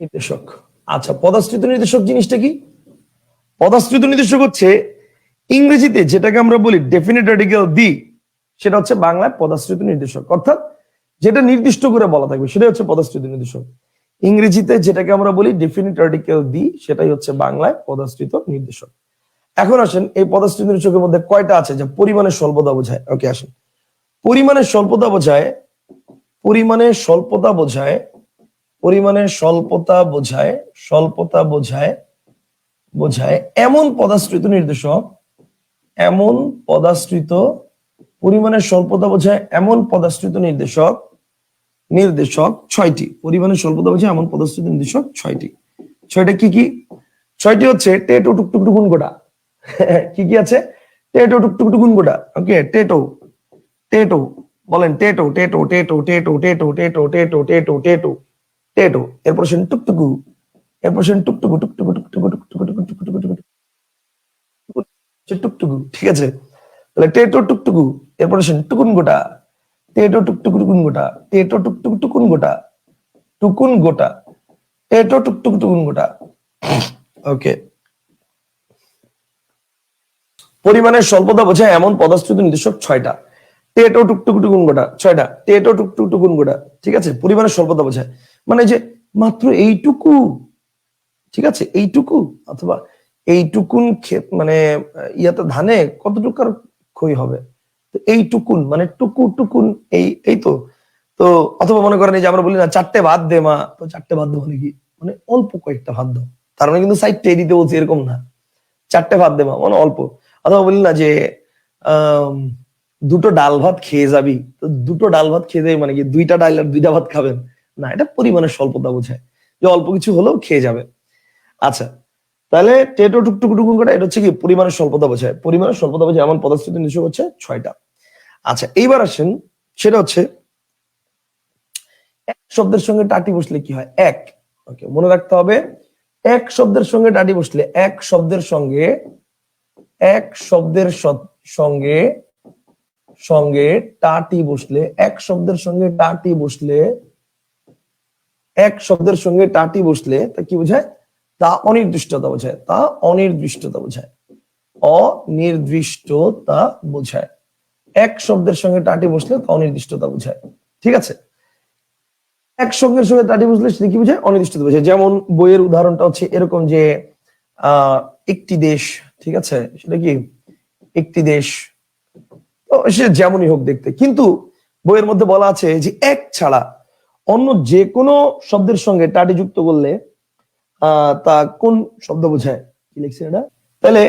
নির্দেশক। আচ্ছা পদাশ্রিত নির্দেশক জিনিসটা কি? পদাশ্রিত নির্দেশক হচ্ছে ইংরেজিতে যেটাকে আমরা বলি ডেফিনেট আর্টিকেল দি সেটা হচ্ছে বাংলায় পদাশ্রিত নির্দেশক। অর্থাৎ যেটা নির্দিষ্ট করে বলা থাকবে, সেটাই হচ্ছে পদাশ্রিত নির্দেশক। ইংরেজিতে যেটাকে আমরা বলি ডেফিনিট আর্টিকেল দি সেটাই হচ্ছে বাংলায় পদাশ্রিত নির্দেশক। এখন আসেন, এই পদাশ্রিত নির্দেশকের মধ্যে কয়টা আছে? যা পরিমাণের স্বল্পতা বোঝায়। ওকে আসেন। পরিমাণের স্বল্পতা বোঝায়, পরিমাণের স্বল্পতা বোঝায় পরিমাণের স্বল্পতা বোঝায় স্বল্পতা বোঝায় বোঝায় এমন পদাশ্রিত নির্দেশক, এমন পদাশ্রিত, পরিমাণের স্বল্পতা বোঝায় এমন পদাশ্রিত নির্দেশক নির্দেশক ছয়টি। পরিমাণের স্বল্পতা বোঝায় এমন পদাশ্রিত নির্দেশক ছয়টি। ছয়টা কি কি? ছয়টি হচ্ছে টেটো টুকটুক টুকুন গোটা। কি কি আছে? টেটো টুকটুক টুকুন গোটা। ওকে, টেটো। টেটো। বলেন টেটো টেটো টেটো টেটো টেটো টেটো টেটো টেটো টেটো। টেটো এরপর সেন টুকটুকু, এরপর সেন টুকটুকু টুকটুকু টুকটুকু টুকটুকু টুকটুকু টুকটুকু টুকটুকু ঠিক আছে? তাহলে টেটো টুকটুকু, এরপর সেন টুকুন গোটা টেটো টুকটুকু, টুকুন গোটা টেটো টুকটুকু, টুকুন গোটা টুকুন গোটা টেটো টুকটুকু, টুকুন গোটা, ওকে। পরিমাণের স্বল্পতা বোঝায় এমন পদাশ্রিত নির্দেশক ছয়টা। টেটো টুকটুক, টুকুন গোটা, ছয়টা। টেটো টুকটুক, টুকুন গোটা, ঠিক আছে? পরিমাণের স্বল্পতা বোঝায়। মানে যে মাত্র এইটুকু ঠিক আছে এইটুকু অথবা এইটুকুন ক্ষেত মানে ইয়াতে ধানে কতটুকু আর ক্ষয় হবে? এইটুকুন মানে টুকু টুকুন এই এই তো। তো অথবা মনে করেন যে আমরা বলি না চারটে ভাত দে মা তো চারটে ভাত দেবো নাকি মানে অল্প কয়েকটা ভাত দাও। তার মানে কিন্তু সাইডটা দিতে বলছি এরকম না। চারটে ভাত দে মা মানে অল্প। অথবা বলি না যে আম, দুটো ডাল ভাত খেয়ে যাবি তো দুটো ডাল ভাত খেয়ে যাবি মানে কি? দুইটা ডাল আর দুইটা ভাত খাবেন। না, এটা পরিমাণের স্বল্পতা বোঝায়। যে অল্প কিছু হলেও খেয়ে যাবে। আচ্ছা তাহলে টেটো টুকটুক টুকুন করে এটা হচ্ছে কি পরিমাণের স্বল্পতা বোঝায়। পরিমাণের স্বল্পতা বোঝায় এমন পদার্থ নির্দেশক হচ্ছে ছয়টা। আচ্ছা এইবার আসেন, সেটা হচ্ছে এক শব্দের সঙ্গে টাটি বসলে কি হয়? এক। ওকে, মনে রাখতে হবে, এক শব্দের সঙ্গে টাটি বসলে, এক শব্দের সঙ্গে, এক শব্দের সঙ্গে সঙ্গে টাটি বসলে, এক শব্দের সঙ্গে টাটি বসলে এক শব্দের সঙ্গে টাটি বসলে তা কি বোঝায়? তা অনির্দিষ্টতা বোঝায়। তা অনির্দিষ্টতা বোঝায়। অনির্দিষ্টতা বোঝায়। এক শব্দের সঙ্গে টাটি বসলে তা অনির্দিষ্টতা বোঝায়। ঠিক আছে? এক সঙ্গের সঙ্গে টাটি বসলে সেটা কি বোঝায়? অনির্দিষ্টতা বোঝায়। যেমন বইয়ের উদাহরণটা হচ্ছে এরকম যে একটি দেশ, ঠিক আছে? সেটা কি? একটি দেশ। তো সে যেমনই হোক দেখতে। কিন্তু বইয়ের মধ্যে বলা আছে যে, এক ছাড়া অন্য যে কোনো শব্দের সঙ্গে টাটি যুক্ত করলে তা কোন শব্দ বোঝায়? কি এটা? তাহলে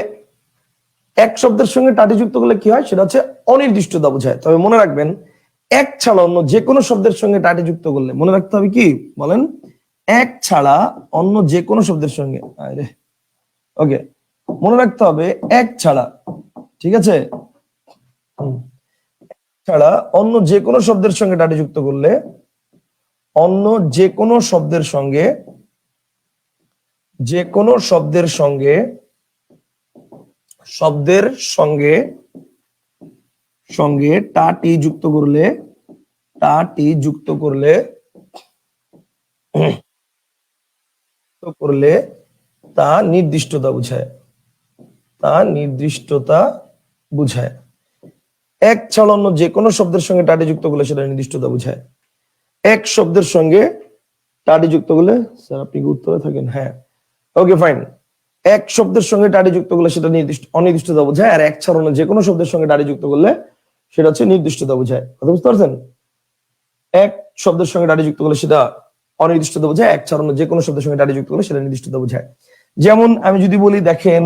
এক শব্দের সঙ্গে টাটি যুক্ত করলে কি হয়? সেটা হচ্ছে অনির্দিষ্টতা বোঝায়। তবে মনে রাখবেন, এক ছাড়া অন্য যে কোনো শব্দের সঙ্গে টাটি যুক্ত করলে, মনে রাখতে হবে কি? বলেন, এক ছাড়া অন্য যে কোনো শব্দের সঙ্গে ওকে, মনে রাখতে হবে, এক ছাড়া, ঠিক আছে। ছাড়া অন্য যে কোনো শব্দের সঙ্গে টাটি যুক্ত করলে অন্য যে কোনো শব্দের সঙ্গে যে কোনো শব্দের সঙ্গে শব্দের সঙ্গে সঙ্গে টা টি যুক্ত করলে, টা টি যুক্ত করলে করলে তা নির্দিষ্টতা বোঝায়। তা নির্দিষ্টতা বুঝায়। এক ছাড়া অন্য যে কোনো শব্দের সঙ্গে টাটি যুক্ত করলে সেটা নির্দিষ্টতা বুঝায়। এক শব্দের সঙ্গে টাটি যুক্ত করলে, স্যার আপনি উত্তরে থাকেন? হ্যাঁ। ওকে ফাইন এক শব্দের সঙ্গে টাটি যুক্ত করলে সেটা নির্দিষ্ট অনির্দিষ্টতা বোঝায় আর এক ছাড়া অন্য যে কোনো শব্দের সঙ্গে টাটি যুক্ত করলে সেটা হচ্ছে নির্দিষ্টতা বোঝায় কথা বুঝতে পারছেন? এক শব্দের সঙ্গে টাটি যুক্ত করলে সেটা অনির্দিষ্টতা বোঝায় এক ছাড়া যে কোনো শব্দের সঙ্গে টাটি যুক্ত করলে সেটা নির্দিষ্টতা বোঝায় যেমন আমি যদি বলি, দেখেন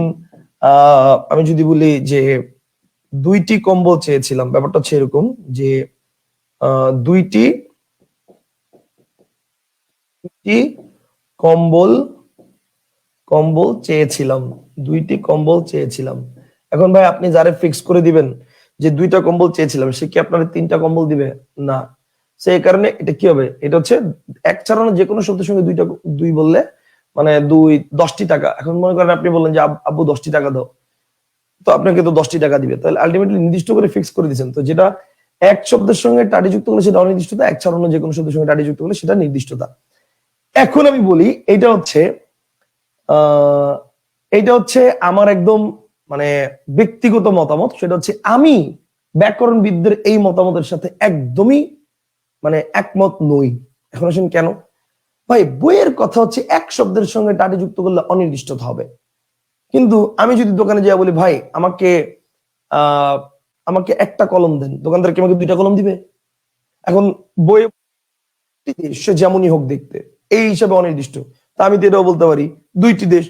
আমি যদি বলি যে দুইটি কম্বল চেয়েছিলাম, ব্যাপারটা হচ্ছে এরকম যে দুইটি দুইটি কম্বল কম্বল চেয়েছিলাম, দুইটি কম্বল চেয়েছিলাম। এখন ভাই আপনি যারে ফিক্স করে দিবেন যে দুইটা কম্বল চেয়েছিলাম, সে কি আপনার তিনটা কম্বল দিবে? না। সেই কারণে এটা কি হবে? এটা হচ্ছে এক ছাড়ানো যে কোনো শব্দের সঙ্গে দুইটা, দুই বললে মানে দুই, দশটি টাকা। এখন মনে করেন আপনি বললেন যে আব্বু দশটি টাকা দাও। তো আপনাকে তো দশটি টাকা দিবে। তাহলে আলটিমেটলি নির্দিষ্ট করে ফিক্স করে দিচ্ছেন তো যেটা এক শব্দের সঙ্গে টাটি যুক্ত করলে সেটা অনির্দিষ্টতা এক ছাড়ানো যে কোনো শব্দের সঙ্গে টাটি যুক্ত করলে সেটা নির্দিষ্টতা এখন আমি বলি এটা হচ্ছে এটা হচ্ছে আমার একদম মানে ব্যক্তিগত মতামত, সেটা হচ্ছে আমি ব্যাকরণবিদদের এই মতামতের সাথে একদমই মানে একমত নই। এখন আসেন কেন? ভাই, বইয়ের কথা হচ্ছে এক শব্দের সঙ্গে টাটি যুক্ত করলে অনির্দিষ্টতা হবে। কিন্তু আমি যদি দোকানে যাই বলি, ভাই, আমাকে আমাকে একটা কলম দেন। দোকানদার কি আমাকে দুইটা কলম দিবে? এখন বই সে যেমনই হোক দেখতে। এই হিসাবে অনির্দিষ্ট। তা আমি তো এটাও বলতে পারি, দুইটি দেশ,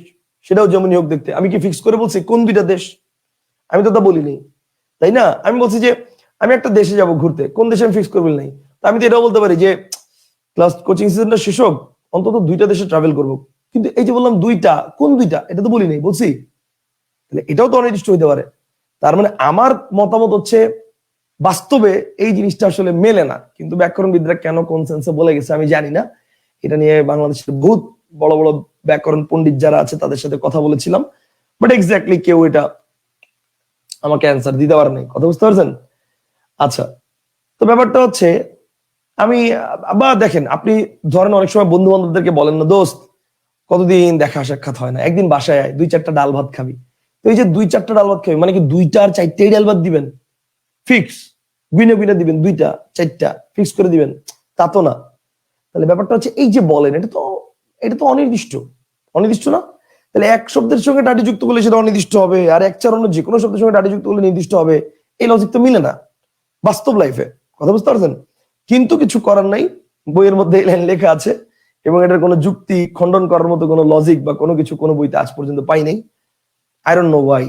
সেটাও যেমনই হোক দেখতে। আমি কি ফিক্স করে বলছি, কোন দুইটা দেশ? আমি তো তা বলিনি, তাই না? আমি বলছি যে, আমি একটা দেশে যাব ঘুরতে, কোন দেশে আমি ফিক্স করব নাই? তা আমি তো এটাও বলতে পারি যে ক্লাস কোচিং সিজনটা শেষ হোক, অন্তত দুইটা দেশে ট্রাভেল করব। কিন্তু এই যে বললাম দুইটা, কোন দুইটা? এটা তো বলি নাই বলছি। তাহলে এটাও তো অনির্দিষ্ট হইতে পারে। তার মানে আমার মতামত হচ্ছে, বাস্তবে এই জিনিসটা আসলে মেলে না। কিন্তু ব্যাকরণবিদরা কেন কোন সেন্সে বলে গেছে আমি জানি না। এটা নিয়ে বাংলাদেশের বহুত বড় বড় ব্যাকরণ পণ্ডিত যারা আছে, তাদের সাথে কথা বলেছিলাম। বাট এক্স্যাক্টলি কেউ এটা আমাকে অ্যান্সার দিতে পারে নাই। কথা বুঝতে পারছেন? আচ্ছা তো ব্যাপারটা হচ্ছে, আমি, বা দেখেন, আপনি ধরেন অনেক সময় বন্ধু বান্ধবদেরকে বলেন না, দোস্ত, কতদিন দেখা সাক্ষাৎ হয় না? একদিন বাসায় আয়, দুই চারটা ডাল ভাত খাবি। তো এই যে দুই চারটা ডাল ভাত খাবি মানে কি দুইটা আর চারটেই ডাল ভাত দিবেন? ফিক্স গুইনে গুইনে দিবেন দুইটা, চারটা ফিক্স করে দিবেন। তা তো না। তাহলে ব্যাপারটা হচ্ছে এই যে বলেন, এটা তো এটা তো অনির্দিষ্ট। অনির্দিষ্ট না? তাহলে এক শব্দের সঙ্গে ডাটি যুক্ত করলে সেটা অনির্দিষ্ট হবে, আর এক চার অন্য যে কোনো শব্দের সঙ্গে ডাটি যুক্ত করলে নির্দিষ্ট হবে, এই লজিক তো মিলে না। বাস্তব লাইফে কথা বুঝতে পারছেন? কিন্তু কিছু করার নাই, বইয়ের মধ্যে এই লাইন লেখা আছে, এবং এটার কোনো যুক্তি খণ্ডন করার মতো কোনো লজিক বা কোনো কিছু কোনো বইতে আজ পর্যন্ত পাই নাই। আই ডোন্ট নো ওয়াই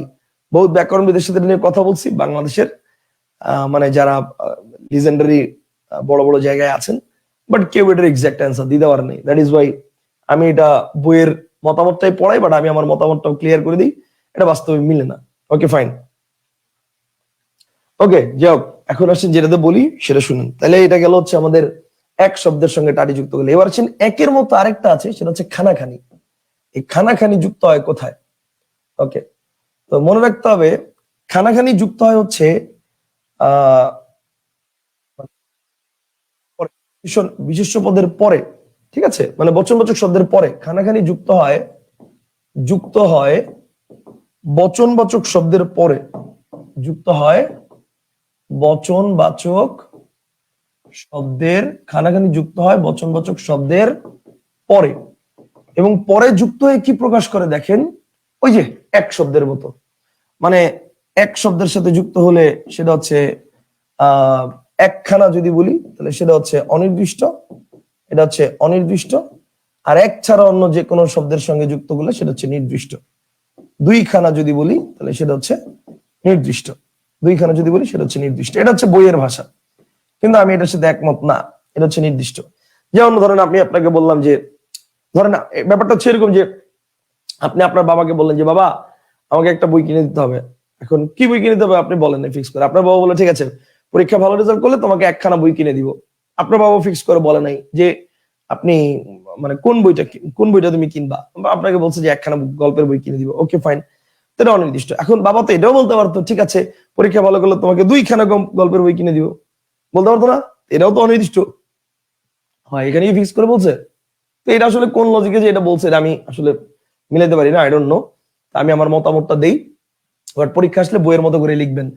বহুত ব্যাকরণবিদের সাথে নিয়ে কথা বলছি, বাংলাদেশের মানে যারা লিজেন্ডারি বড় বড় জায়গায় আছেন বাট কেউ এটার এক্সাক্ট অ্যান্সার দিতে পারে নাই দ্যাট ইজ ওয়াই আমি এটা বইয়ের মতামতটাই পড়াই বাট আমি আমার মতামতটাও ক্লিয়ার করে দিই। এটা বাস্তবে মিলে না। ওকে ফাইন ওকে যাও এখন আসছেন যেটাতে বলি, সেটা শুনুন। তাহলে এটা গেল হচ্ছে আমাদের এক শব্দের সঙ্গে টাটি যুক্ত করলে এবার আছেন একের মতো আরেকটা আছে, সেটা হচ্ছে খানাখানি। এই খানাখানি যুক্ত হয় কোথায়? ওকে তো মনে রাখতে হবে, খানাখানি যুক্ত হয় হচ্ছে, আহ বিশেষ্য পদের পরে, ঠিক আছে? মানে বচনবাচক শব্দের পরে খানাখানি যুক্ত হয় যুক্ত হয়, বচনবাচক শব্দের পরে যুক্ত হয়, বচনবাচক শব্দের, খানাখানি যুক্ত হয়, বচনবাচক শব্দের পরে। এবং পরে যুক্ত হয়ে কি প্রকাশ করে দেখেন? ওই যে এক শব্দের মতো। মানে এক শব্দের সাথে যুক্ত হলে সেটা হচ্ছে, আহ একখানা যদি বলি, তাহলে সেটা হচ্ছে অনির্দিষ্ট, এটা হচ্ছে অনির্দিষ্ট, আর এক ছাড়া অন্য যে কোনো শব্দের সঙ্গে যুক্ত করলে সেটা হচ্ছে নির্দিষ্ট। দুইখানা যদি বলি, তাহলে সেটা হচ্ছে নির্দিষ্ট। দুইখানা যদি বলি, সেটা হচ্ছে নির্দিষ্ট। এটা হচ্ছে বইয়ের ভাষা। কিন্তু আমি এটার সাথে একমত না, এটা হচ্ছে নির্দিষ্ট। যেমন ধরেন আপনি আপনাকে বললাম যে, ধরেন ব্যাপারটা হচ্ছে এরকম যে, আপনি আপনার বাবাকে বললেন যে, বাবা, আমাকে একটা বই কিনে দিতে হবে। এখন কি বই কিনে দিতে হবে আপনি বলেন ফিক্স করে। আপনার বাবা বলে ঠিক আছে পরীক্ষা ভালো রেজাল্ট করলে তোমাকে একখানা বই কিনে দিব। আপনার বাবা ফিক্স করে বলে নাই যে আপনি মানে কোন বইটা কোন বইটা তুমি কিনবা? আপনাকে বলছে যে একখানা গল্পের বই কিনে দিব। ওকে ফাইন এটা অনির্দিষ্ট। এখন বাবা তো এটাও বলতে পারতো, ঠিক আছে, পরীক্ষা ভালো করলে তোমাকে দুইখানা গল্পের বই কিনে দিব। বলতে পারতো না? এটাও তো অনির্দিষ্ট। হয়, এখানে ফিক্স করে বলছে? তো এটা আসলে কোন লজিকে যে এটা বলছে আমি আসলে মিলাতে পারি না আই ডোন্ট নো আমি আমার মতামতটা দেই। পরীক্ষা আসলে বইয়ের মতো করে লিখবেন।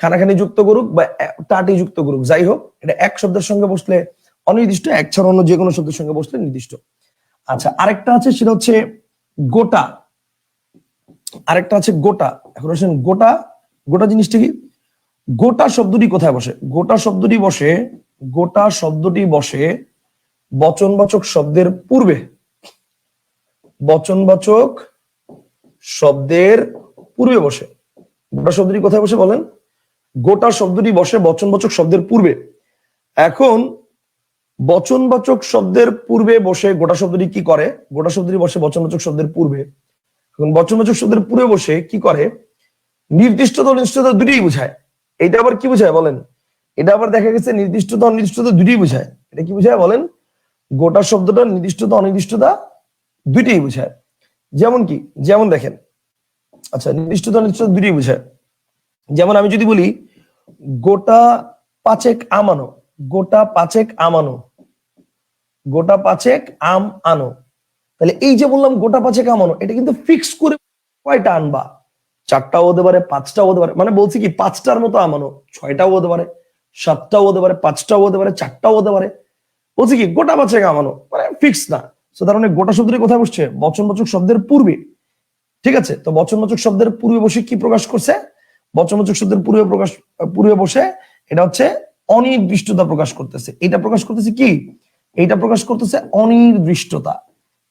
খানাখানি যুক্ত করুক বা টাটি যুক্ত করুক, যাই হোক, এটা এক শব্দের সঙ্গে বসলে অনির্দিষ্ট, এক ছাড়া অন্য যে কোনো শব্দের সঙ্গে বসলে নির্দিষ্ট। আচ্ছা আরেকটা আছে, সেটা হচ্ছে গোটা। আরেকটা আছে গোটা। এখন আসেন, গোটা গোটা জিনিসটা কি? গোটা শব্দটি কোথায় বসে? গোটা শব্দটি বসে, গোটা শব্দটি বসে বচনবাচক শব্দের পূর্বে। বচনবাচক শব্দের পূর্বে বসে। গোটা শব্দটি কোথায় বসে বলেন? গোটা শব্দটি বসে বচনবাচক শব্দের পূর্বে। এখন বচনবাচক শব্দের পূর্বে বসে গোটা শব্দটি কি করে? গোটা শব্দটি বসে বচনবাচক শব্দের পূর্বে। এখন বচনবাচক শব্দের পূর্বে বসে কি করে? নির্দিষ্টতা অনির্দিষ্টতা দুটোই বোঝায়। এটা আবার কি বোঝায় বলেন? এটা আবার দেখা গেছে নির্দিষ্টতা অনির্দিষ্টতা দুটোই বোঝায়। এটা কি বোঝায় বলেন? গোটা শব্দটা নির্দিষ্টতা অনির্দিষ্টতা দুইটাই বোঝায়। যেমন কি? যেমন দেখেন। আচ্ছা নির্দিষ্টতা অনির্দিষ্টতা দুটোই বোঝায়। যেমন আমি যদি বলি, গোটা পাঁচেক আমানো, গোটা পাঁচেক আমানো, গোটা পাঁচেক আম আনো। তাহলে এই যে বললাম গোটা পাঁচেক আম আনো এটা কিন্তু ফিক্স করে কয়টা আনবা? চারটাও হতে পারে, পাঁচটাও হতে পারে মানে বলছি কি, পাঁচটার মতো আমানো, ছয়টাও হতে পারে, সাতটাও হতে পারে, পাঁচটাও হতে পারে, চারটাও হতে পারে। বলছি কি, গোটা পাঁচেক আমানো মানে ফিক্স না। তো তার মানে গোটা শব্দটি কোথায় বসছে? বচনবাচক শব্দের পূর্বে। ঠিক আছে? তো বচনবাচক শব্দের পূর্বে বসে কি প্রকাশ করছে? বচনবাচক শব্দের পূর্বে প্রকাশ, পূর্বে বসে এটা হচ্ছে অনির্দিষ্টতা প্রকাশ করতেছে। এটা প্রকাশ করতেছে কি? এটা প্রকাশ করতেছে অনির্দিষ্টতা।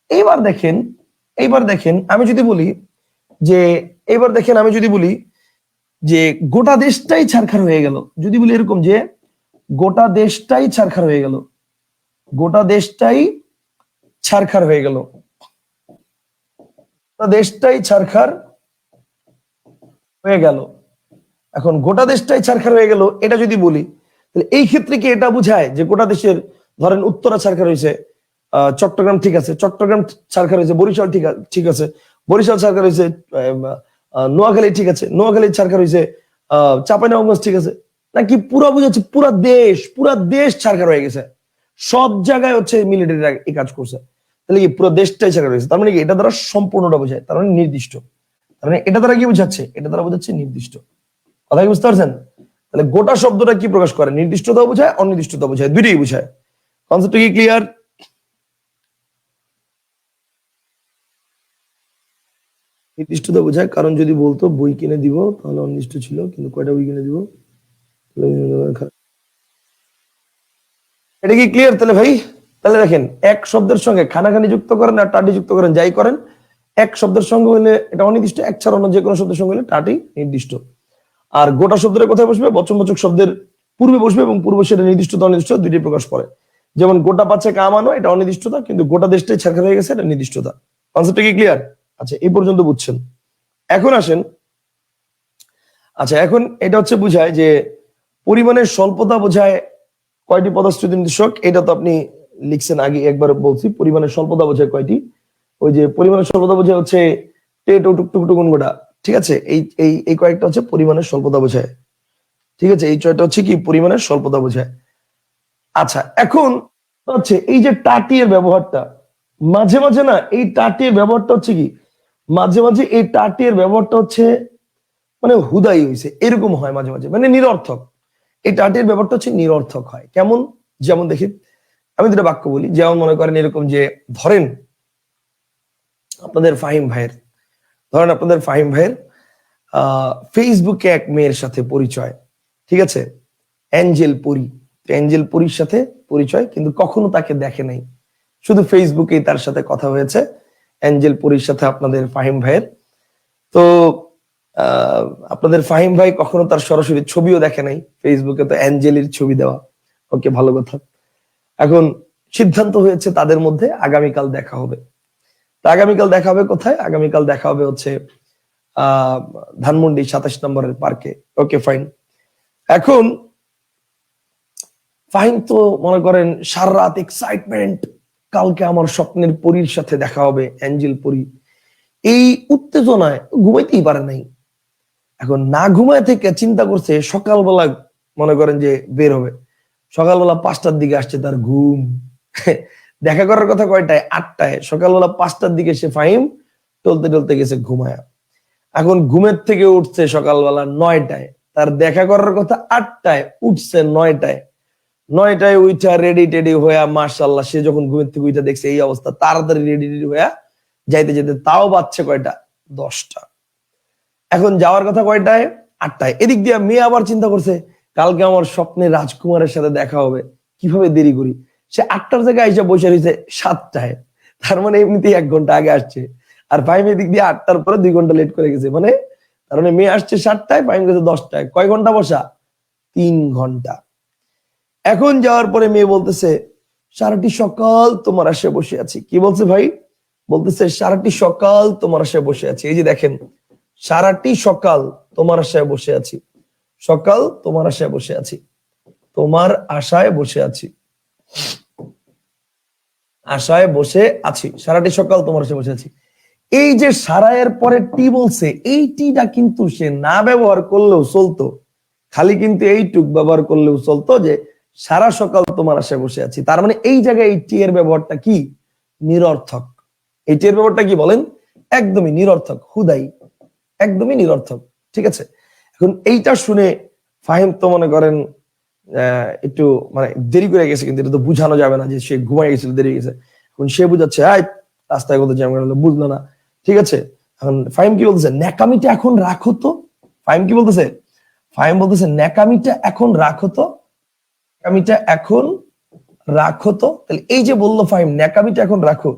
এইবার দেখেন এইবার দেখেন, আমি যদি বলি যে, এইবার দেখেন, আমি যদি বলি যে, গোটা দেশটাই ছারখার হয়ে গেল। যদি বলি এরকম যে, গোটা দেশটাই ছারখার হয়ে গেল। গোটা দেশটাই ছারখার হয়ে গেল। দেশটাই ছারখার হয়ে গেল। এখন গোটা দেশটাই ছারখার হয়ে গেল, এটা যদি বলি, তাহলে এই ক্ষেত্রে কি এটা বোঝায় যে গোটা দেশের, ধরেন উত্তরা ছারখার হয়েছে চট্টগ্রাম ঠিক আছে, চট্টগ্রাম ছারখার হয়েছে, বরিশাল ঠিক ঠিক আছে, বরিশাল ছারখার হয়েছে নোয়াখালী ঠিক আছে নোয়াখালী ছারখার হয়েছে চাঁপাইনবাবগঞ্জ ঠিক আছে, নাকি পুরো বুঝাচ্ছে পুরা দেশ পুরা দেশ ছারখার হয়ে গেছে, সব জায়গায় হচ্ছে মিলিটারি এই কাজ করছে, তাহলে কি পুরো দেশটাই ছারখার হয়েছে তার মানে কি এটা দ্বারা সম্পূর্ণটা বোঝায়, তার মানে নির্দিষ্ট, তার মানে এটা দ্বারা কি বোঝাচ্ছে, এটা দ্বারা বোঝাচ্ছে নির্দিষ্ট। কথা কি বুঝতে পারছেন? তাহলে গোটা শব্দটা কি প্রকাশ করে? নির্দিষ্টতা বোঝায়, অনির্দিষ্টতা বোঝায়, দুইটাই বোঝায়। কনসেপ্টটা কি ক্লিয়ার নির্দিষ্টতা বোঝায়, কারণ যদি বলতো বই কিনে দিব, তাহলে অনির্দিষ্ট ছিল, কিন্তু কয়টা বই কিনে দিব? এটা কি ক্লিয়ার তাহলে ভাই, তাহলে দেখেন, এক শব্দের সঙ্গে খানাখানি যুক্ত করেন আর টাটি যুক্ত করেন, যাই করেন, এক শব্দের সঙ্গে হলে এটা অনির্দিষ্ট, এক ছাড়া অন্য যে কোনো শব্দের সঙ্গে হলে টাটি নির্দিষ্ট। আর গোটা শব্দের কোথায় বসবে বচনবাচক শব্দের পূর্বে বসবে এবং পূর্বে সেটা নির্দিষ্টতা অনির্দিষ্ট দুইটি প্রকাশ করে। যেমন গোটা পাচ্ছে কামানো, এটা অনির্দিষ্টতা, কিন্তু গোটা দেশটাই ছাড়খা হয়ে গেছে, এটা নির্দিষ্টতা। কনসেপ্টটা কি ক্লিয়ার আচ্ছা এই পর্যন্ত বুঝছেন। এখন আসেন আচ্ছা এখন এটা হচ্ছে বুঝায় যে পরিমাণের স্বল্পতা বোঝায় কয়টি পদাশ্রুতি নির্দেশক? এটা তো আপনি লিখছেন আগে, একবার বলছি পরিমাণের স্বল্পতা বোঝায় কয়টি? ওই যে পরিমাণের স্বল্পতা বোঝায় হচ্ছে টেটো, টুকটুক টুকুন গোটা ঠিক আছে? এই এই এই কয়েকটা হচ্ছে পরিমাণের স্বল্পতা বোঝায়। ঠিক আছে? এই ছয়টা হচ্ছে কি? পরিমাণের স্বল্পতা বোঝায়। আচ্ছা এখন হচ্ছে এই যে টাটির ব্যবহারটা, মাঝে মাঝে না এই টাটির ব্যবহারটা হচ্ছে কি? মাঝে মাঝে এই টাটির ব্যবহারটা হচ্ছে মানে হুদাই হয়েছে এরকম হয় মাঝে মাঝে মানে নিরর্থক। এই টাটির ব্যাপারটা হচ্ছে নিরর্থক হয়। কেমন? যেমন দেখি, আমি দুটো বাক্য বলি। যেমন মনে করেন এরকম যে, ধরেন আপনাদের ফাহিম ভাইয়ের ধরেন আপনাদের ফাহিম ভাইয়ের ফেসবুকে এক মেয়ের সাথে পরিচয়, ঠিক আছে? অ্যাঞ্জেল পরি। অ্যাঞ্জেল পরির সাথে পরিচয়, কিন্তু কখনো তাকে দেখে নাই। শুধু ফেসবুকেই তার সাথে কথা হয়েছে, অ্যাঞ্জেল পরির সাথে আপনাদের ফাহিম ভাইয়ের। তো আপনাদের ফাহিম ভাই কখনো তার সরাসরি ছবিও দেখে নাই। ফেসবুকে তো অ্যাঞ্জেলির ছবি দেওয়া। ওকে, ভালো কথা। এখন সিদ্ধান্ত হয়েছে তাদের মধ্যে আগামীকাল দেখা হবে। আগামীকাল দেখা হবে কোথায়? আগামীকাল দেখা হবে হচ্ছে ধানমন্ডি সাতাশ নম্বরের পার্কে ওকে ফাইন এখন ফাইন তো মনে করেন সারা এক্সাইটমেন্ট কালকে আমার স্বপ্নের পরীর সাথে দেখা হবে, অ্যাঞ্জেল পরী। এই উত্তেজনায় ঘুমাইতেই পারে নাই। এখন না ঘুমায় থেকে চিন্তা করছে সকালবেলা মনে করেন যে বের হবে। সকালবেলা পাঁচটার দিকে আসছে তার ঘুম। দেখা করার কথা কয়টায়? আটটায়। সকালবেলা পাঁচটার দিকে সে ফাহিম টলতে টলতে গেছে ঘুমায়। এখন ঘুমের থেকে উঠছে সকালবেলা নয়টায়। তার দেখা করার কথা আটটায়, উঠছে নয়টায়। নয়টায় উইঠা রেডি টেডি হইয়া মার্শাল্লাহ সে যখন ঘুমের থেকে উইঠা দেখছে এই অবস্থা, তাড়াতাড়ি রেডি টেডি হইয়া যাইতে যেতে তাও বাচ্চা কয়টা? দশটা। এখন যাওয়ার কথা কয়টায়? আটটায়। এদিক দিয়ে মেয়ে আবার চিন্তা করছে, কালকে আমার স্বপ্নে রাজকুমারের সাথে দেখা হবে, কীভাবে দেরি করি? সে আটটার জায়গায় এসে বসে রয়েছে সাতটায়। তার মানে এমনিতেই এক ঘণ্টা আগে আসছে। আর ফাইম এদিক দিয়ে আটটার পরে দুই ঘণ্টা লেট করে গেছে। মানে তার মানে মেয়ে আসছে সাতটায় ফাইম গেছে দশটায়। কয় ঘণ্টা বসা? তিন ঘণ্টা। এখন যাওয়ার পরে মেয়ে বলতেছে, সারাটি সকাল তোমার আশে বসে আছি। কি বলছে ভাই? বলতেছে, সারাটি সকাল তোমার আশায় বসে আছি। এই যে দেখেন, সারাটি সকাল তোমার আশায় বসে আছি। সকাল তোমার আশায় বসে আছি। তোমার আশায় বসে আছি। আশায় বসে আছি। সারাটি সকাল তোমার আশায় বসে আছি। এই যে সারায়ের পরে টি বলছে, এই টিটা কিন্তু সে না ব্যবহার করলেও চলতো। খালি কিন্তু এইটুক ব্যবহার করলেও চলতো যে, সারা সকাল তোমার আশায় বসে আছি। তার মানে এই জায়গায় এই টি এর ব্যবহারটা কি? নিরর্থক। এই টি এর ব্যবহারটা কি বলেন? একদমই নিরর্থক, হুদাই। একদমই নিরর্থক, ঠিক আছে? এখন এইটা শুনে ফাহিম তো মনে করেন একটু মানে দেরি করে গেছে কিন্তু এটা তো বুঝানো যাবে না যে সে ঘুমাই গেছিল, দেরি গেছে। এখন সে বুঝাচ্ছে, আয়, রাস্তায় কত জ্যাম গেল বুঝলো না। ঠিক আছে? এখন ফাহিম কি বলতেছে? ন্যাকামিটা এখন রাখো তো। ফাহিম কি বলতেছে? ফাহিম বলতেছে, ন্যাকামিটা এখন রাখো তো। ন্যাকামিটা এখন রাখো তো? তাহলে এই যে বলল ফাইম ন্যাকামিটা এখন রাখো।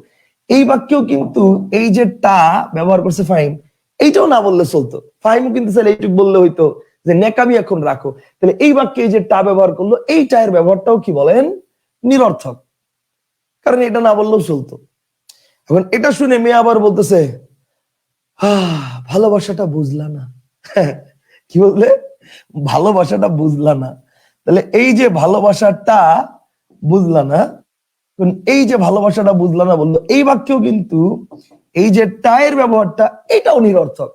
এই বাক্যেও কিন্তু এই যে টা ব্যবহার করছে ফাইম এইটাও না বললে চলতো। ফাহিম কিন্তু স্যার এইটুকু বললে হইতো। যে নেকামি এখন রাখো। তাহলে এই বাক্যে যে টা ব্যবহার করল, এই টায়ের ব্যবহারটাও কি বলেন? নিরর্থক। কারণ এটা না বললেও চলতো। এখন এটা শুনে মেয়ে আবার বলতেছে ভালোবাসাটা বুঝলা না। কি বললে? ভালোবাসাটা বুঝলা না। তাহলে এই যে ভালোবাসাটা বুঝলা না এই যে ভালোবাসাটা বুঝলা না বলল, এই বাক্যেও কিন্তু এই যে টায়ের ব্যবহারটা, এটাও নিরর্থক।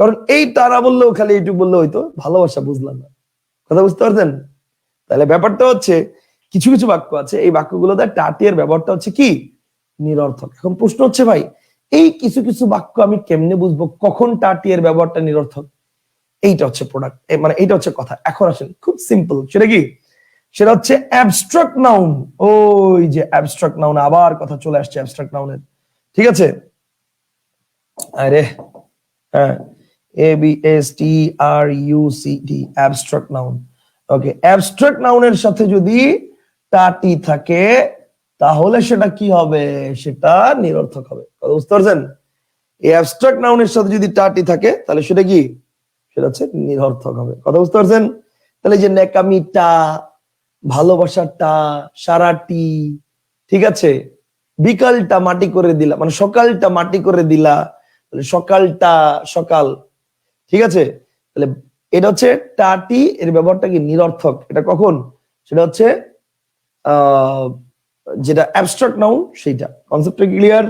কারণ এই তারা বললেও খালি এইটুকু বললে হয়তো ভালোবাসা বুঝলাম না। কথা বুঝতে পারছেন? তাহলে ব্যাপারটা হচ্ছে, কিছু কিছু বাক্য আছে। এই বাক্যগুলোতে টাটিয়ের ব্যবহারটা হচ্ছে কি? নিরর্থক। এখন প্রশ্ন হচ্ছে ভাই, এই কিছু কিছু বাক্য আমি কেমনে বুঝব? কখন টাটিয়ের ব্যবহারটা নিরর্থক? এইটা হচ্ছে প্রোডাক্ট মানে এইটা হচ্ছে কথা। এখন আসেন, খুব সিম্পল সেটা কি? সেটা হচ্ছে অ্যাবস্ট্রাক্ট নাউন ওই যে অ্যাবস্ট্রাক্ট নাউন আবার কথা চলে আসছে অ্যাবস্ট্রাক্ট নাউনের ঠিক আছে? আরে হ্যাঁ। A B S T R U C T abstract noun okay abstract নাউনের সাথে যদি টাটি থাকে, তাহলে সেটা কি হবে? সেটা নিরর্থক হবে। কথা বুঝতে পারছেন? এই অ্যাবস্ট্রাক্ট নাউনের সাথে যদি টাটি থাকে, তাহলে সেটা কি? সেটা হচ্ছে নিরর্থক হবে। কথা বুঝতে পারছেন? তাহলে যে নেকামিটা ভালোবাসাটা, সারাটি, ঠিক আছে? বিকালটা মাটি করে দিলা মানে সকালটা মাটি করে দিলা সকালটা, সকাল ঠিক আছে? তাহলে এটা হচ্ছে টাটি, এর ব্যবহারটা কি নিরর্থক? এটা কখন? সেটা হচ্ছে যেটা অ্যাবস্ট্রাক্ট নাউন সেইটা। কনসেপ্টটা ক্লিয়ার